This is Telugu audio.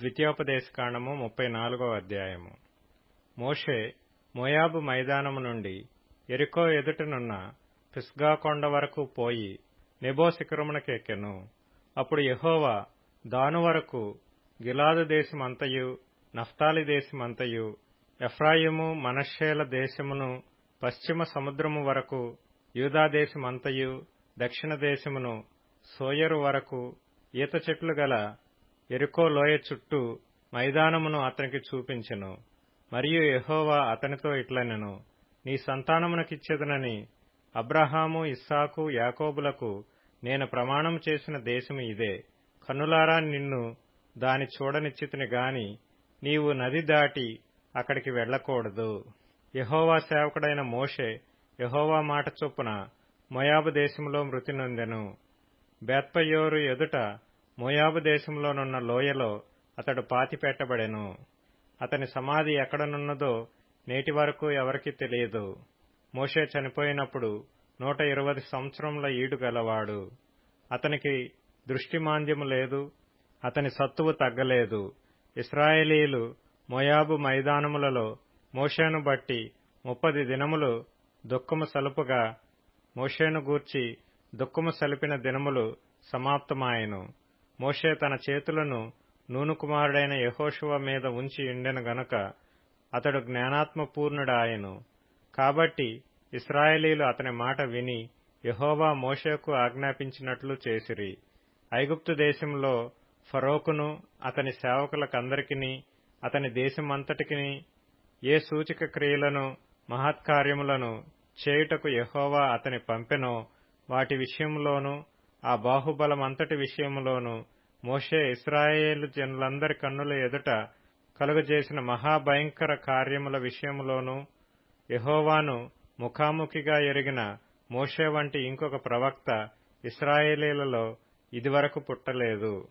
ద్వితీయోపదేశకాండము ముప్పై నాలుగో అధ్యాయము. మోషే మోయాబు మైదానము నుండి ఎరికో ఎదుటనున్న పిస్గా కొండ వరకు పోయి నెబో శిఖరమునకెక్కెను అప్పుడు యహోవా దాను వరకు గిలాదు దేశమంతయు నఫ్తాలి దేశమంతయు ఎఫ్రాయిము మనష్షేల దేశమును పశ్చిమ సముద్రము వరకు యూదాదేశమంతయు దక్షిణ దేశమును సోయరు వరకు ఈత చెట్లు గల ఎరుకో లోయ చుట్టూ మైదానమును అతనికి చూపించెను. మరియు ఎహోవా అతనితో ఇట్లనెను నీ సంతానమునకిచ్చేదనని అబ్రహాము ఇస్సాకు యాకోబులకు నేను ప్రమాణం చేసిన దేశము ఇదే. కన్నులారా నిన్ను దాని చూడనిచ్చితిని గాని నీవు నది దాటి అక్కడికి వెళ్ళకూడదు యహోవా సేవకుడైన మోషే యహోవా మాట చొప్పున మొయాబు దేశంలో మృతి నొందెను. బేత్పయోరు ఎదుట మోయాబు దేశంలోనున్న లోయలో అతడు పాతిపెట్టబడెను. అతని సమాధి ఎక్కడనున్నదో నేటి వరకు ఎవరికీ తెలియదు. మోషే చనిపోయినప్పుడు నూట ఇరవై సంవత్సరముల ఈడు గలవాడు. అతనికి దృష్టిమాంద్యము లేదు అతని సత్తువు తగ్గలేదు. ఇస్రాయేలీలు మోయాబు మైదానములలో మోషేను బట్టి ముప్పది దినములు దుఃఖము సలుపుగా మోషేను గూర్చి దుఃఖము సలిపిన దినములు సమాప్తమాయెను. మోషే తన చేతులను నూను కుమారుడైన యహోషువ మీద ఉంచి ఉండెను గనుక అతడు జ్ఞానాత్మపూర్ణుడాయను కాబట్టి ఇస్రాయేలీలు అతని మాట విని యహోవా మోషేకు ఆజ్ఞాపించినట్లు చేసిరి. ఐగుప్తు దేశంలో ఫరోకును అతని సేవకులకందరికిని అతని దేశమంతటికిని ఏ సూచిక క్రియలను మహత్కార్యములను చేయుటకు యహోవా అతని పంపెనో వాటి విషయంలోనూ ఆ బాహుబలమంతటి విషయంలోనూ మోషే ఇస్రాయేలు జనులందరి కన్నుల ఎదుట కలుగజేసిన మహాభయంకర కార్యముల విషయంలోనూ యహోవాను ముఖాముఖిగా ఎరిగిన మోషే వంటి ఇంకొక ప్రవక్త ఇస్రాయేలీలలో ఇదివరకు పుట్టలేదు.